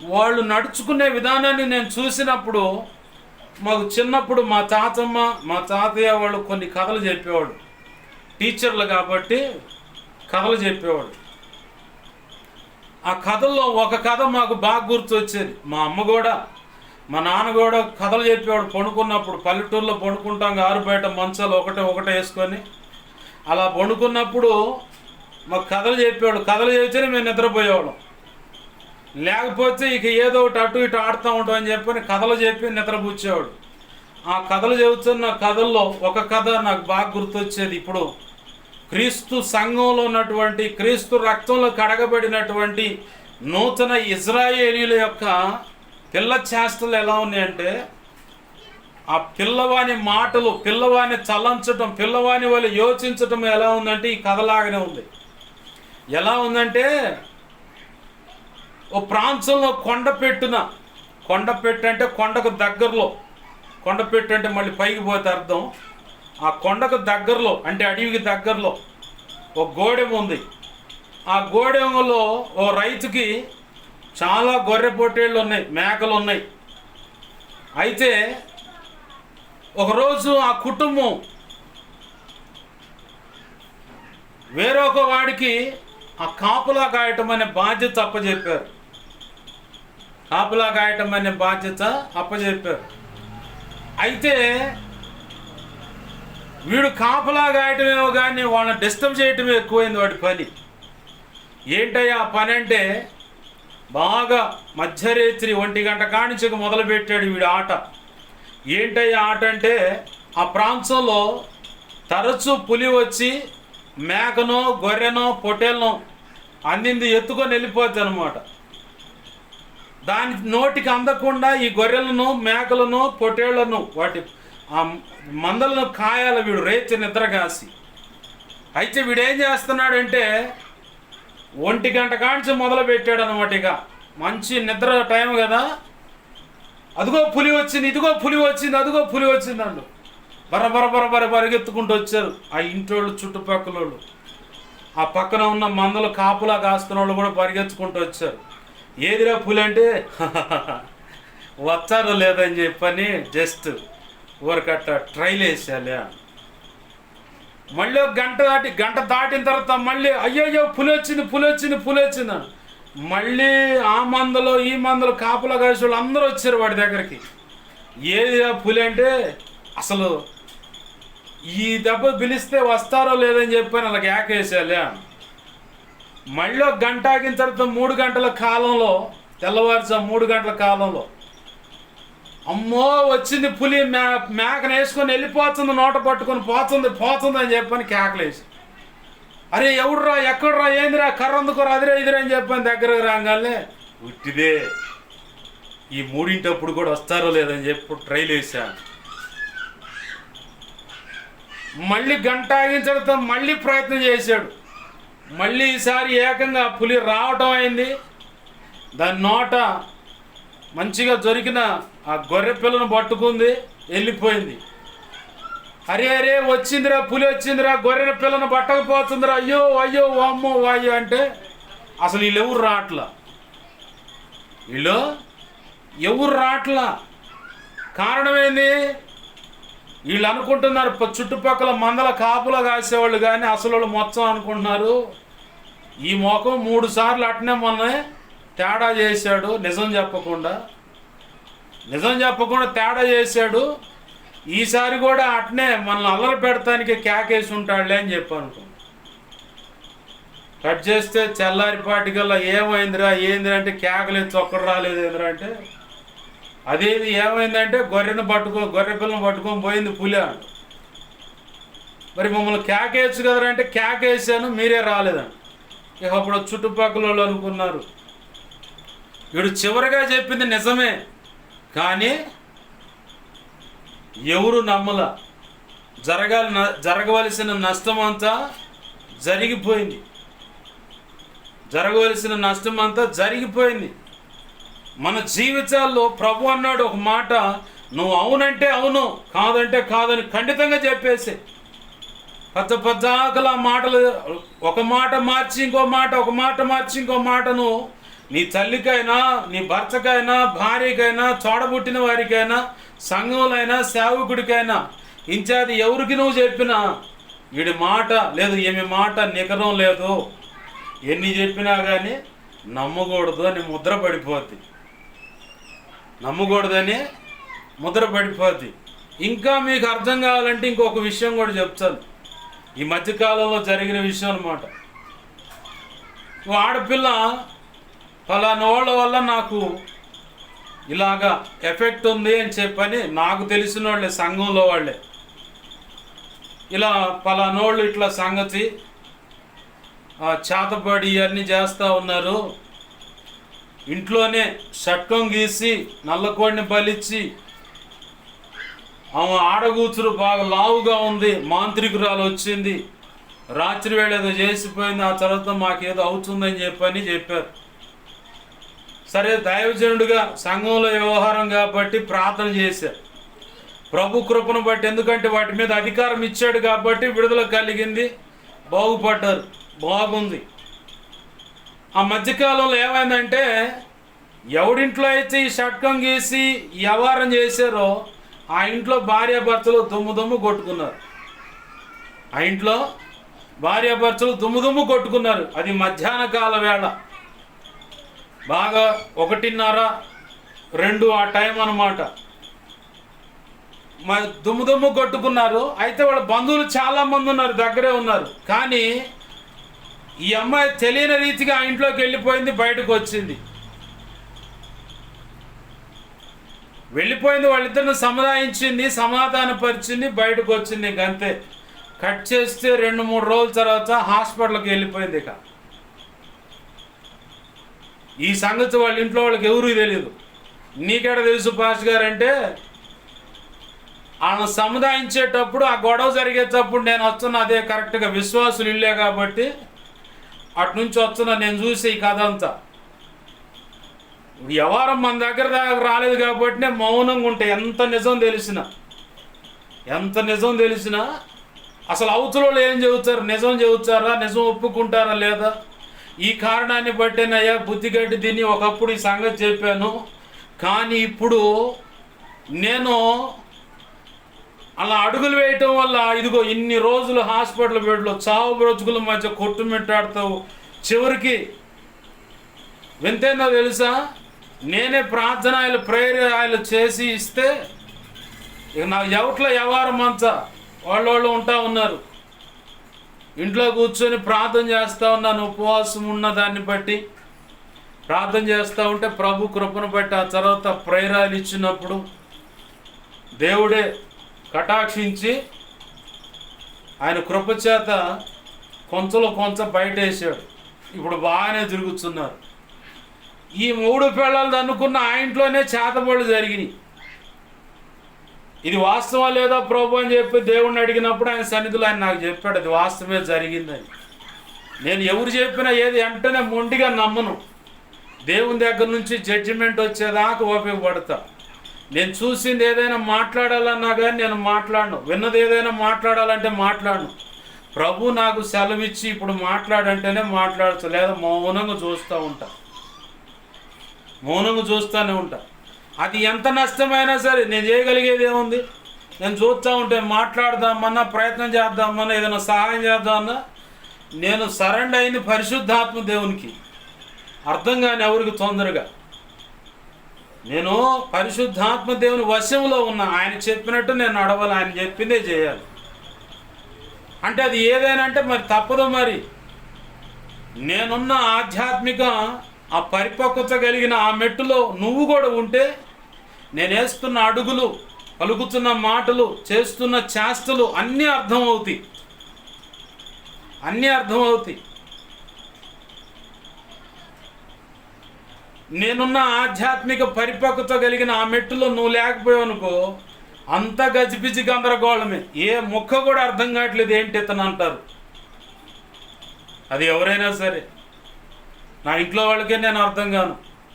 వాళ్ళు నడుచుకునే విధానాన్ని నేను చూసినప్పుడు మాకు చిన్నప్పుడు మా తాతమ్మ మా తాతయ్య వాళ్ళు కొన్ని కథలు చెప్పేవాడు టీచర్లు కాబట్టి కథలు చెప్పేవాడు ఆ కథల్లో ఒక కథ మాకు బాగా గుర్తు వచ్చేది మా అమ్మ కూడా మా నాన్న కూడా కథలు చెప్పేవాడు పండుకున్నప్పుడు పల్లెటూరులో పడుకుంటాం ఆరు బయట మంచాలు ఒకటే ఒకటే వేసుకొని. అలా పండుకున్నప్పుడు మాకు కథలు చెప్పేవాడు కథలు చెబితేనే మేము నిద్రపోయేవాళ్ళం. లేకపోతే ఇక ఏదో ఒకటి అటు ఇటు ఆడుతూ ఉంటాం అని చెప్పని కథలు చెప్పి నిద్రపుచ్చేవాడు. ఆ కథలు చెబుతున్న కథల్లో ఒక కథ నాకు బాగా గుర్తొచ్చేది ఇప్పుడు. క్రీస్తు సంఘంలో ఉన్నటువంటి క్రీస్తు రక్తంలో కడగబడినటువంటి నూతన ఇజ్రాయేలీల యొక్క పిల్ల చేష్టలు ఎలా ఉన్నాయంటే ఆ పిల్లవాని మాటలు పిల్లవాని చలంచటం పిల్లవాని వాళ్ళు యోచించటం ఎలా ఉందంటే ఈ కథలాగానే ఉంది. ఎలా ఉందంటే ఓ ప్రాంతంలో కొండ పెట్టున కొండ పెట్టు అంటే కొండకు దగ్గరలో కొండ పెట్టు అంటే మళ్ళీ పైకి పోతే అర్థం. ఆ కొండకు దగ్గరలో అంటే అడవికి దగ్గరలో ఒక గోడెం ఉంది. ఆ గోడెంలో ఓ రైతుకి చాలా గొర్రె పొట్టేళ్ళు ఉన్నాయి మేకలు ఉన్నాయి. అయితే ఒకరోజు ఆ కుటుంబం వేరొక వాడికి ఆ కాపులా కాయటం అనే బాధ్యత తప్పజెప్పారు కాపులా కాయటం అనే బాధ్యత అప్పచెప్పారు అయితే వీడు కాపలా కాయటమేమో కానీ వాళ్ళని డిస్టర్బ్ చేయటమే ఎక్కువైంది వాడి పని. ఏంటయ్యా ఆ పని అంటే బాగా మధ్యరేత్రి ఒంటి గంట కానించక మొదలుపెట్టాడు వీడు ఆట. ఏంటయ్యా ఆట అంటే ఆ ప్రాంతంలో తరచూ పులి వచ్చి మేకనో గొర్రెనో పొట్టేలనో అందింది ఎత్తుకొని వెళ్ళిపోద్ది అనమాట దాని నోటికి అందకుండా ఈ గొర్రెలను మేకలను పొట్టేళ్ళను వాటి ఆ మందలను కాయాల వీడు రేచి నిద్రగాసి. అయితే వీడేం చేస్తున్నాడంటే ఒంటి గంట కాంచి మొదలు పెట్టాడు అనమాట ఇక. మంచి నిద్ర టైం కదా. అదిగో పులి వచ్చింది ఇదిగో పులి వచ్చింది అదిగో పులి వచ్చింది అండు. బర బర బర బర పరిగెత్తుకుంటూ వచ్చారు ఆ ఇంటోళ్ళు చుట్టుపక్కల వాళ్ళు ఆ పక్కన ఉన్న మందలు కాపులా కాస్తున్న వాళ్ళు కూడా పరిగెత్తుకుంటూ వచ్చారు. ఏదిరా పులి అంటే వచ్చారో లేదని చెప్పని జస్ట్ ఊరికట్ట ట్రైల్ వేసేయాలి. మళ్ళీ గంట దాటి గంట దాటిన తర్వాత మళ్ళీ అయ్యయ్యో పులి వచ్చింది పులి వచ్చింది పులి వచ్చింది మళ్ళీ ఆ మందలో ఈ మందలో కాపుల కాసి వాళ్ళు అందరూ వచ్చారు వాడి దగ్గరికి. ఏది పులి అంటే అసలు ఈ దెబ్బ పిలిస్తే వస్తారో లేదని చెప్పని అలాగ ఏకేసేయాలి మళ్ళీ గంట ఆగిన తర్వాత మూడు గంటల కాలంలో తెల్లవారుజా మూడు గంటల కాలంలో. అమ్మో వచ్చింది పులి మే మేకను వేసుకొని వెళ్ళిపోతుంది నోట పట్టుకొని పోతుంది పోతుంది అని చెప్పని కేకలేసి అరే ఎవడురా ఎక్కడరా ఏందిరా కర్ర అందుకోరా అదిరా ఇదిరా అని చెప్పని దగ్గరకు రాగానే ఉట్టిదే ఈ మూడింటప్పుడు కూడా వస్తారో లేదని చెప్పి ట్రైల్ వేసాను మళ్ళీ గంట ఆగిన తర్వాత మళ్ళీ ప్రయత్నం చేశాడు. మళ్ళీ ఈసారి ఏకంగా పులి రావటం అయింది. దాని నోట మంచిగా దొరికిన ఆ గొర్రె పిల్లను పట్టుకుంది వెళ్ళిపోయింది. అరే అరే వచ్చిందిరా పులి వచ్చిందిరా గొర్రె పిల్లను పట్టకపోతుందిరా. అయ్యో అయ్యో అమ్మో వాయ్యో అంటే అసలు వీళ్ళు ఎవరు రావట్లా వీళ్ళు ఎవరు రావట్లా కారణం ఏంది? వీళ్ళు అనుకుంటున్నారు చుట్టుపక్కల మందల కాపులా కాసేవాళ్ళు కానీ అసలు వాళ్ళు మొత్తం అనుకుంటున్నారు. ఈ మొఖం మూడు సార్లు అట్నే మొన్న తేడా చేశాడు నిజం చెప్పకుండా. నిజం చెప్పకుండా తేడా చేశాడు. ఈసారి కూడా అట్నే మనల్ని అల్లరి పెడతానికి కేకేసి ఉంటాడులే అని చెప్పాను. కట్ చేస్తే చల్లారిపాటికల్లా ఏమైందిరా ఏందిరా అంటే కేకలేదు ఒక్కడు రాలేదు ఏందిరా అంటే అదేది ఏమైందంటే గొర్రెను పట్టుకో గొర్రె పిల్లను పట్టుకొని పోయింది పులి మరి మమ్మల్ని కేకేయచ్చు కదరా అంటే కేకేసాను మీరే రాలేదంట. ఇక అప్పుడు చుట్టుపక్కల వాళ్ళు అనుకున్నారు. వీడు చివరిగా చెప్పింది నిజమే కానీ ఎవరు నమ్మల. జరగాలి జరగవలసిన నష్టం అంతా జరిగిపోయింది. జరగవలసిన నష్టం అంతా జరిగిపోయింది. మన జీవితాల్లో ప్రభు అన్నాడు ఒక మాట నువ్వు అవునంటే అవును కాదంటే కాదని ఖండితంగా చెప్పేసి. పెద్ద పెద్దాకల మాటలు ఒక మాట మార్చి ఇంకో మాట ఒక మాట మార్చి ఇంకో మాటను నీ తల్లికైనా నీ భర్తకైనా భార్యకైనా తోడబుట్టిన వారికైనా సంఘంలో సేవకుడికైనా ఇంచాది ఎవరికి నువ్వు చెప్పినా వీడి మాట లేదు ఏమి మాట నికరం లేదు. ఎన్ని చెప్పినా కానీ నమ్మకూడదు అని ముద్ర పడిపోద్ది. నమ్మకూడదని ముద్ర పడిపోద్ది ఇంకా మీకు అర్థం కావాలంటే ఇంకొక విషయం కూడా చెప్తాను. ఈ మధ్యకాలంలో జరిగిన విషయం అనమాట ఆడపిల్ల ఫలానా వాళ్ళ వల్ల నాకు ఇలాగా ఎఫెక్ట్ ఉంది అని చెప్పని నాకు తెలిసిన వాళ్ళే సంఘంలో వాళ్ళే. ఇలా పలానోళ్ళు ఇట్లా సంగతి చేతపడి చేతబడి ఇవన్నీ చేస్తూ ఉన్నారు. ఇంట్లోనే షట్కం గీసి నల్లకోడిని బలిచ్చి ఆమె ఆడగూతురు బాగా లావుగా ఉంది మాంత్రికురాలు వచ్చింది. రాత్రి వేళ ఏదో చేసిపోయింది ఆ తర్వాత మాకేదో అవుతుందని చెప్పని చెప్పారు. సరే దైవజనుడిగా సంఘంలో వ్యవహారం కాబట్టి ప్రార్థన చేశారు. ప్రభు కృపను బట్టి ఎందుకంటే వాటి మీద అధికారం ఇచ్చాడు కాబట్టి విడుదల కలిగింది. బాగుపడ్డారు బాగుంది. ఆ మధ్యకాలంలో ఏమైందంటే ఎవడింట్లో అయితే ఈ షట్కం గీసి వ్యవహారం చేశారో ఆ ఇంట్లో భార్యాభర్తలు దుమ్ము దుమ్ము కొట్టుకున్నారు. ఆ ఇంట్లో భార్యాభర్తలు దుమ్ము దుమ్ము కొట్టుకున్నారు. అది మధ్యాహ్న కాల వేళ. బాగా ఒకటిన్నర రెండు ఆ టైం అన్నమాట. మ దుమ్ము దుమ్ము కొట్టుకున్నారు. అయితే వాళ్ళ బంధువులు చాలామంది ఉన్నారు దగ్గరే ఉన్నారు. కానీ ఈ అమ్మాయి తెలియని రీతిగా ఆ ఇంట్లోకి వెళ్ళిపోయింది బయటకు వచ్చింది. వెళ్ళిపోయింది వాళ్ళిద్దరిని సమాధానించింది సమాధానపరిచింది బయటకు వచ్చింది ఇంక అంతే. కట్ చేస్తే రెండు మూడు రోజుల తర్వాత హాస్పిటల్కి వెళ్ళిపోయింది ఇక. ఈ సంగతి వాళ్ళ ఇంట్లో వాళ్ళకి ఎవరికి తెలియదు నీకెడ తెలుసు పాస్ గారు అంటే ఆమె సముదాయించేటప్పుడు ఆ గొడవ జరిగేటప్పుడు నేను వస్తున్న అదే కరెక్ట్గా విశ్వాసులు ఇల్లే కాబట్టి అటు నుంచి వస్తున్నా నేను చూసి ఈ కథ అంతా. వ్యవహారం మన దగ్గర దాకా రాలేదు కాబట్టి నేను మౌనంగా ఉంటే ఎంత నిజం తెలిసిన ఎంత నిజం తెలిసినా అసలు అవతలలో ఏం చెబుతారు? నిజం చెబుతారా? నిజం ఒప్పుకుంటారా లేదా? ఈ కారణాన్ని బట్టేనయ్యా బుద్ధిగడ్డి తిని ఒకప్పుడు ఈ సంగతి చెప్పాను. కానీ ఇప్పుడు నేను అలా అడుగులు వేయటం వల్ల ఇదిగో ఇన్ని రోజులు హాస్పిటల్ బెడ్లో చావు బ్రతుకుల మధ్య కొట్టుమిట్టాడుతావు. చివరికి వింతేందో తెలుసా? నేనే ప్రార్థన ఆయన ప్రేయర్ ఆయన చేసి ఇస్తే ఇక నా ఎవట్లో వ్యవహారం అంతా వాళ్ళు వాళ్ళు ఉంటా ఉన్నారు. ఇంట్లో కూర్చొని ప్రార్థన చేస్తూ ఉన్నాను ఉపవాసం ఉన్న దాన్ని బట్టి ప్రార్థన చేస్తూ ఉంటే ప్రభు కృపను బట్టి ఆ తర్వాత ప్రేరాలు ఇచ్చినప్పుడు దేవుడే కటాక్షించి ఆయన కృపచేత కొంచెంలో కొంచెం బయట వేసాడు ఇప్పుడు బాగానే తిరుగుతున్నారు. ఈ మూడు పిల్లలు అనుకున్న ఆ ఇంట్లోనే చేతబడులు జరిగినాయి. ఇది వాస్తవం లేదా ప్రభు అని చెప్పి దేవుణ్ణి అడిగినప్పుడు ఆయన సన్నిధిలో ఆయన నాకు చెప్పాడు అది వాస్తవమే జరిగిందని. నేను ఎవరు చెప్పినా ఏది వెంటనే మొండిగా నమ్మను. దేవుని దగ్గర నుంచి జడ్జిమెంట్ వచ్చేదాకా ఉపయోగపడతా నేను చూసింది ఏదైనా మాట్లాడాలన్నా కానీ నేను మాట్లాడను. విన్నది ఏదైనా మాట్లాడాలంటే మాట్లాడను. ప్రభు నాకు సెలవిచ్చి ఇప్పుడు మాట్లాడంటేనే మాట్లాడచ్చు. లేదా మౌనంగా చూస్తూ ఉంటా. మౌనంగా చూస్తూనే ఉంటా. అది ఎంత నష్టమైనా సరే నేను చేయగలిగేది ఏముంది? నేను చూస్తూ ఉంటే మాట్లాడదామన్నా ప్రయత్నం చేద్దామన్నా ఏదైనా సహాయం చేద్దామన్నా నేను సరెండ్ అయింది పరిశుద్ధాత్మ దేవునికి. అర్థం కాని ఎవరికి తొందరగా. నేను పరిశుద్ధాత్మ దేవుని వశంలో ఉన్నా. ఆయన చెప్పినట్టు నేను నడవాలి. ఆయన చెప్పిందే చేయాలి. అంటే అది ఏదైనా అంటే మరి తప్పదు మరి. నేనున్న ఆధ్యాత్మిక ఆ పరిపక్వత కలిగిన ఆ మెట్టులో నువ్వు కూడా ఉంటే నేను వేస్తున్న అడుగులు పలుకుతున్న మాటలు చేస్తున్న చేష్టలు అన్నీ అర్థమవుతాయి. అన్నీ అర్థమవుతాయి. నేనున్న ఆధ్యాత్మిక పరిపక్వత కలిగిన ఆ మెట్టులో నువ్వు లేకపోయావనుకో అంత గజిపిజి గందరగోళమే ఏ ముక్క కూడా అర్థం కావట్లేదు ఏంటి ఇతను అంటారు. అది ఎవరైనా సరే నా ఇంట్లో వాళ్ళకే నేను అర్థం కాను.